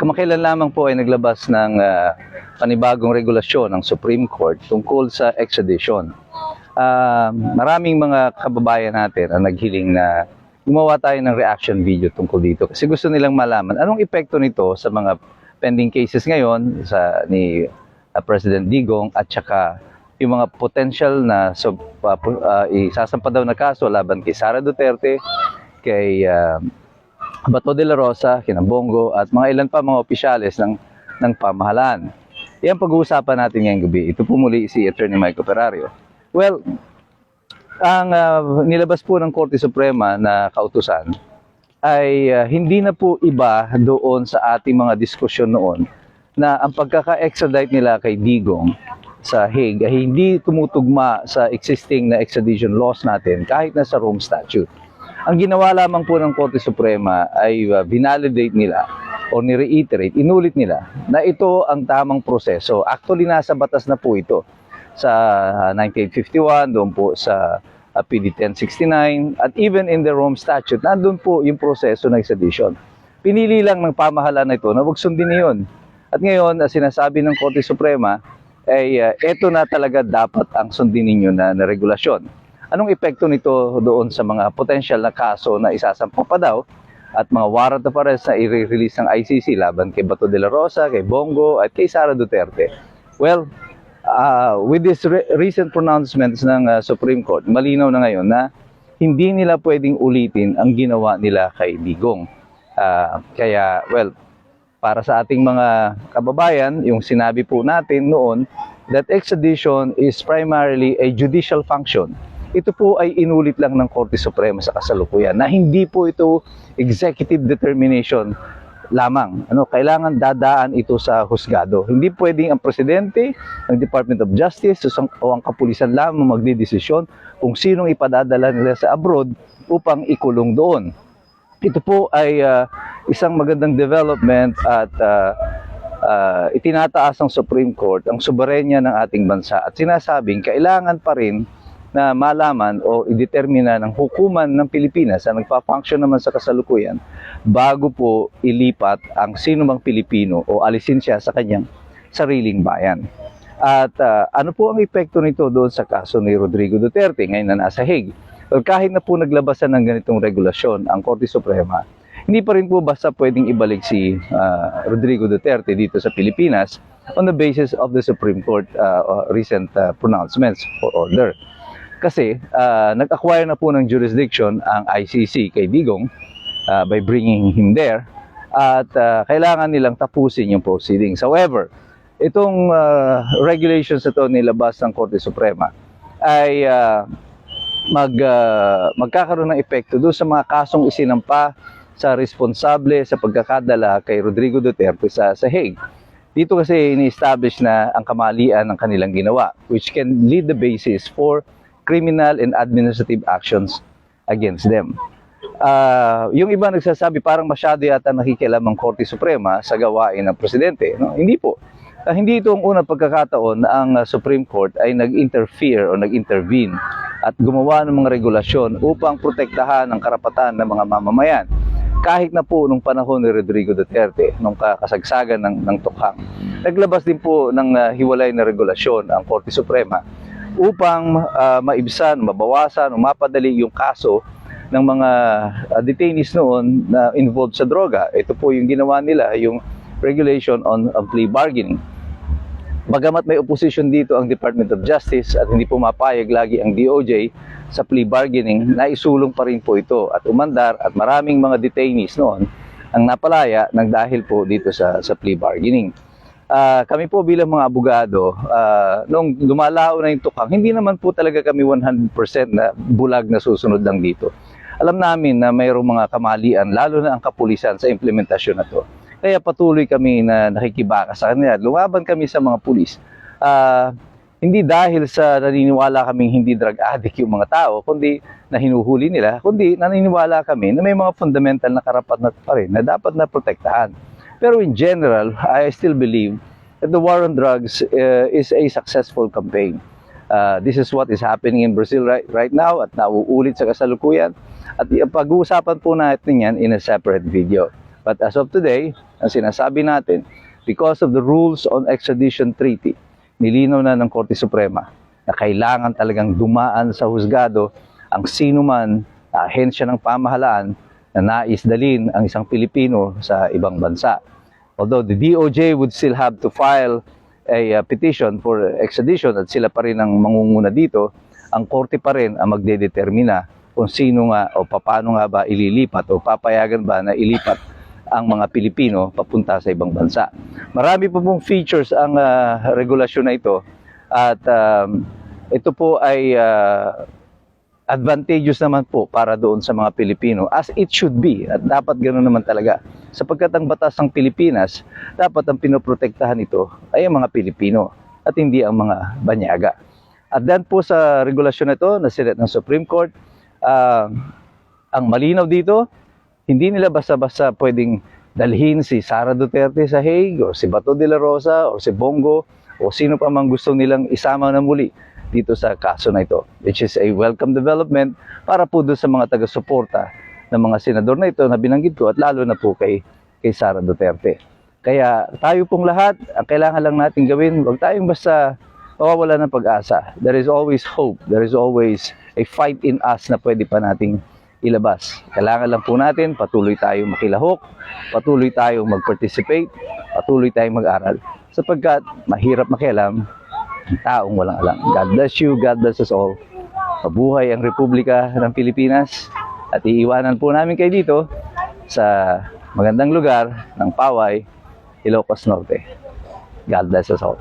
kamakailan lamang po ay naglabas ng ah, panibagong regulasyon ng Supreme Court tungkol sa extradition. Ah, maraming mga kababayan natin ang naghiling na gumawa tayo ng reaction video tungkol dito kasi gusto nilang malaman anong epekto nito sa mga pending cases ngayon sa ni ah, President Digong at saka yung mga potential na so, uh, uh, isasampa daw na kaso laban kay Sara Duterte, kay ah, Bato de la Rosa, kina Bongo at mga ilan pa mga opisyales ng ng pamahalaan. Yan pag-uusapan natin ngayong gabi. Ito po muli si Attorney Michael Perario. Well, ang ah, nilabas po ng Korte Suprema na kautusan ay ah, hindi na po iba doon sa ating mga diskusyon noon na ang pagkaka-extradite nila kay Digong sa Hague ay hindi tumutugma sa existing na extradition laws natin kahit na sa Rome Statute. Ang ginawa lamang po ng Korte Suprema ay uh, vinalidate nila o ni-reiterate, inulit nila na ito ang tamang proseso. Actually, nasa batas na po ito sa uh, 1951, doon po sa uh, PD 1069, at even in the Rome Statute, nandun po yung proseso ng extradition. Pinili lang ng pamahalaan na ito na huwag sundin yun. At ngayon, uh, sinasabi ng Korte Suprema, ay uh, ito na talaga dapat ang sundin ninyo na, na regulasyon. Anong epekto nito doon sa mga potential na kaso na isasampa pa daw at mga warrant of arrest na i-release ng ICC laban kay Bato de la Rosa, kay Bongo at kay Sara Duterte? Well, uh, with these re- recent pronouncements ng uh, Supreme Court, malinaw na ngayon na hindi nila pwedeng ulitin ang ginawa nila kay Digong. Ah, kaya, well, para sa ating mga kababayan, yung sinabi po natin noon that extradition is primarily a judicial function. Ito po ay inulit lang ng Korte Suprema sa kasalukuyan na hindi po ito executive determination lamang. Ano, kailangan dadaan ito sa husgado. Hindi pwedeng ang presidente ng Department of Justice o ang kapulisan lamang magdidesisyon kung sinong ipadadala nila sa abroad upang ikulong doon. Ito po ay ah, isang magandang development at ah, ah, itinataas ng Supreme Court ang soberenya ng ating bansa at sinasabing kailangan pa rin na malaman o idetermina ng hukuman ng Pilipinas na nagpa-function naman sa kasalukuyan bago po ilipat ang sino mang Pilipino o alisin siya sa kanyang sariling bayan. At ah, ano po ang epekto nito doon sa kaso ni Rodrigo Duterte ngayon na nasa Hague? Well, kahit na po naglabasan ng ganitong regulasyon ang Korte Suprema, hindi pa rin po basta pwedeng ibalik si ah, Rodrigo Duterte dito sa Pilipinas on the basis of the Supreme Court ah, recent ah, pronouncements or order. Kasi ah, nag-acquire na po ng jurisdiction ang ICC kay Digong ah, by bringing him there at ah, kailangan nilang tapusin yung proceedings. However, itong ah, regulations ito nilabas ng Korte Suprema ay ah, mag, ah, magkakaroon ng epekto doon sa mga kasong isinampa sa responsable sa pagkakadala kay Rodrigo Duterte sa, sa Hague. Dito kasi ini-establish na ang kamalian ng kanilang ginawa which can lead the basis for criminal and administrative actions against them. Ah, yung iba nagsasabi parang masyado yata nakikialam ang Korte Suprema sa gawain ng presidente. No? Hindi po. Ah, hindi ito ang unang pagkakataon na ang ah, Supreme Court ay nag-interfere o nag-intervene at gumawa ng mga regulasyon upang protektahan ang karapatan ng mga mamamayan. Kahit na po nung panahon ni Rodrigo Duterte, nung kasagsagan ng, ng tukhang, naglabas din po ng ah, hiwalay na regulasyon ang Korte Suprema upang ah, maibsan, mabawasan, mapadali yung kaso ng mga ah, detainees noon na involved sa droga. Ito po yung ginawa nila, yung regulation on, on plea bargaining. Bagamat may opposition dito ang Department of Justice at hindi pumapayag lagi ang DOJ sa plea bargaining, naisulong pa rin po ito at umandar at maraming mga detainees noon ang napalaya ng dahil po dito sa, sa plea bargaining. Ah, kami po bilang mga abogado, ah, nung lumalao na yung tukang, hindi naman po talaga kami 100% na bulag na susunod lang dito. Alam namin na mayroong mga kamalian, lalo na ang kapulisan sa implementasyon na to. Kaya patuloy kami na nakikibaka sa kanila. Lumaban kami sa mga pulis. Ah, hindi dahil sa naniniwala kaming hindi drug addict yung mga tao, kundi na hinuhuli nila, kundi naniniwala kami na may mga fundamental na karapat na pa rin na dapat na protektahan. Pero in general, I still believe that the war on drugs uh, is a successful campaign. Uh, this is what is happening in Brazil right, right now at nauulit sa kasalukuyan. At pag-uusapan po natin yan in a separate video. But as of today, ang sinasabi natin, because of the rules on extradition treaty, nilinaw na ng Korte Suprema na kailangan talagang dumaan sa husgado ang sino man ahensya ng pamahalaan na nais dalin ang isang Pilipino sa ibang bansa. Although the DOJ would still have to file a uh, petition for extradition at sila pa rin ang mangunguna dito, ang korte pa rin ang magdedetermina kung sino nga o paano nga ba ililipat o papayagan ba na ilipat ang mga Pilipino papunta sa ibang bansa. Marami po pong features ang uh, regulasyon na ito at um, ito po ay uh, advantageous naman po para doon sa mga Pilipino as it should be. At dapat ganoon naman talaga. Sapagkat ang batas ng Pilipinas dapat ang pinoprotektahan ito ay ang mga Pilipino at hindi ang mga banyaga. At dan po sa regulasyon na ito na sinet ng Supreme Court ah, ang malinaw dito hindi nila basta-basta pwedeng dalhin si Sara Duterte sa Hague o si Bato de la Rosa o si Bongo o sino pa mang gusto nilang isama na muli dito sa kaso na ito which is a welcome development para po doon sa mga taga-suporta ng mga senador na ito na binanggit ko at lalo na po kay, kay Sara Duterte. Kaya tayo pong lahat, ang kailangan lang natin gawin, huwag tayong basta mawawala ng pag-asa. There is always hope. There is always a fight in us na pwede pa nating ilabas. Kailangan lang po natin patuloy tayong makilahok, patuloy tayong mag-participate, patuloy tayong mag-aral. Sapagkat mahirap makialam taong walang alam. God bless you, God bless us all. Mabuhay ang Republika ng Pilipinas at iiwanan po namin kayo dito sa magandang lugar ng Paway, Ilocos Norte. God bless us all.